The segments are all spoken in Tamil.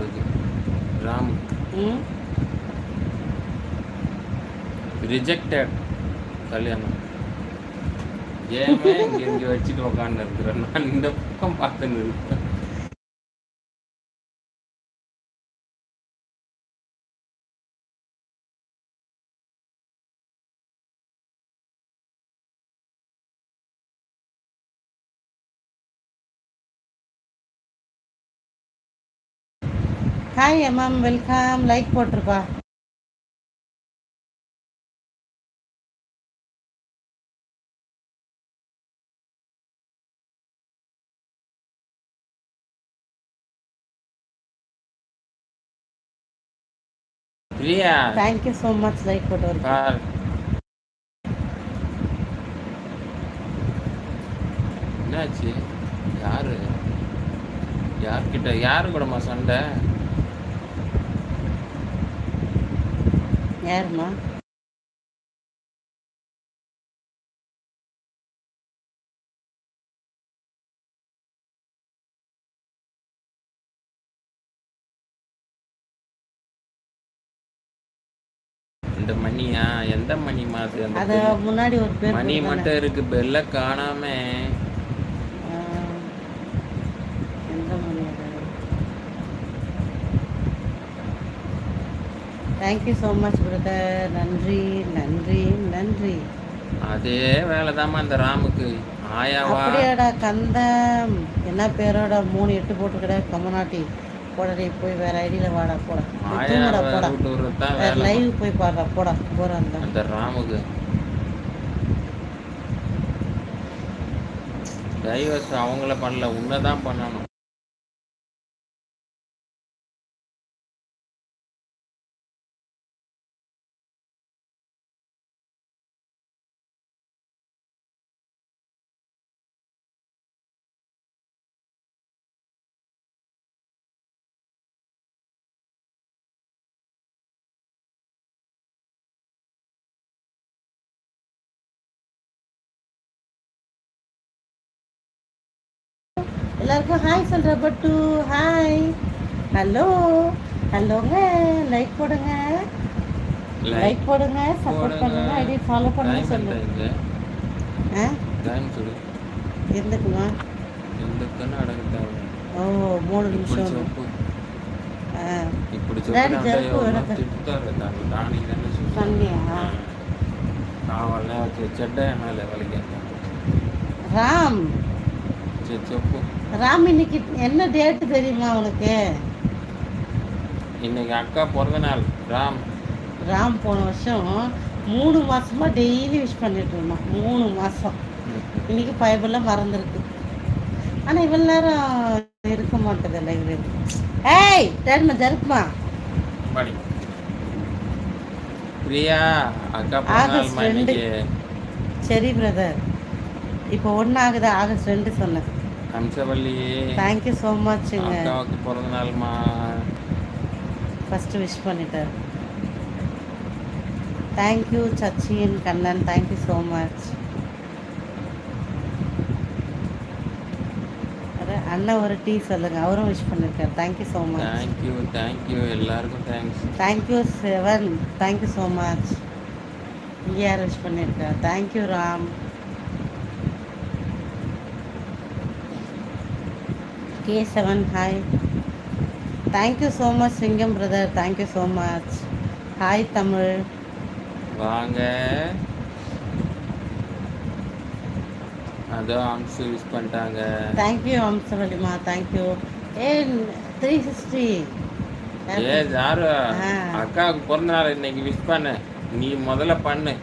அதுக்கு ராம். ம். ரிஜெக்டட் கல்யாணம். ஏமே இங்க வச்சுட்டு உக்காந்து இருக்கிறேன் நான் இந்த பக்கம் பார்த்துன்னு இருக்கேன். Hi ma'am welcome like போட்டிருப்பா Priya. Thank you so much like போட்டு என்னாச்சு? யாரு? யார்கிட்ட? யாரு கூடமா சண்டை? யாருமா இந்த மணியா? எந்த மணி மாது அந்த அது பெல்- முன்னாடி ஒரு பேர் மணி. மட்டும் இருக்கு. பெல்ல காணாம ஆ, எந்த மணி அது தேங்க்யூ ஸோ மச் பிரதர் நன்றி நன்றி நன்றி. அதே வேலைதாம்மா அந்த ராமுக்கு. ஆயாவா? அப்படியாடா கந்தம். என்ன பேரோட மூணு எட்டு போட்டுக்கிட? கமநாட்டி போடா போய் வேற ஐடியில வாடா போடா. தூங்குடா போடா. வேற வேலை. லைவ் போய் பாடுறா போடா. போறா அந்த. அந்த ராமுக்கு. டைவர்ஸ் அவங்கள பண்ணல உன்னதான் பண்ணணும். எல்லாருக்கும் ஹாய் சொல்ற பட்டு. ஹாய் ஹலோ ஹலோங்க லைக் போடுங்க. லைக் போடுங்க. சப்போர்ட் பண்ணுங்க. ஐடி ஃபாலோ பண்ணுங்க சொல்லு. ஆ? எதுக்குமா எந்தக்குன்னு அடங்க தேவை ஓ மூணு நிமிஷம். இப்படி வலிக்க. ராம். ராம் இன்னைக்கு என்ன டேட்டு தெரியுமா உனக்கு? இன்னைக்கு அக்கா பிறந்த நாள் ராம். ராம் போன வருஷம் மூணு மாசமா டெய்லி விஷ் பண்ணிட்டு இருந்தான். மூணு மாசம். இன்னைக்கு பைபிளில் மறந்துருக்கு. ஆனால் இவ்வளோ நேரம் இருக்க மாட்டேது லைவ்ல ஏய் டேட்மா படி பிரியா அக்கா ஆகஸ்ட் ரெண்டு. சரி பிரதர் இப்போ ஒன்று ஆகுது ஆகஸ்ட் ரெண்டு சொன்னேன். ஹம்சவல்லி தேங்க்யூ ஸோ மச்ங்க அக்காவுக்கு பிறந்த நாள்மா ஃபஸ்ட்டு விஷ் பண்ணிட்டார் thank you Sachin Kannan. Thank you so much அண்ணன் ஒரு டீ சொல்லுங்க. அவரும் விஷ் பண்ணியிருக்காரு thank you so much thank you thank you எல்லாருக்கும் thanks thank you seven thank you so much இங்கே யார் விஷ் பண்ணியிருக்கார் thank you Ram K seven hi. Thank you so much சிங்கம் brother thank you so much hi Tamil. வாங்க. அதோ அம்சு யூஸ் பண்ணிட்டாங்க. Thank you அம்சவல்லிமா thank you A three sixty A யாரு. அக்காவுக்கு பிறந்த நாள் இன்னைக்கு விஷ் பண்ணு. நீ முதல்ல பண்ணு.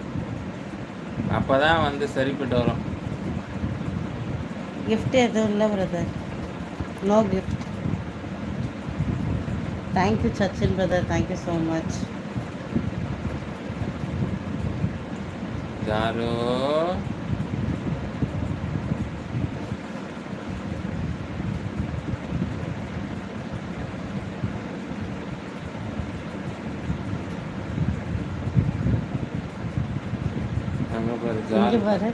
அப்பதான் வந்து சரிப்பட்டு வரும். கிஃப்ட் எதுவும் இல்லை brother no gift thank you Sachin brother thank you so much யாரோ அங்க பாரு இங்கே ஜாரு பாரு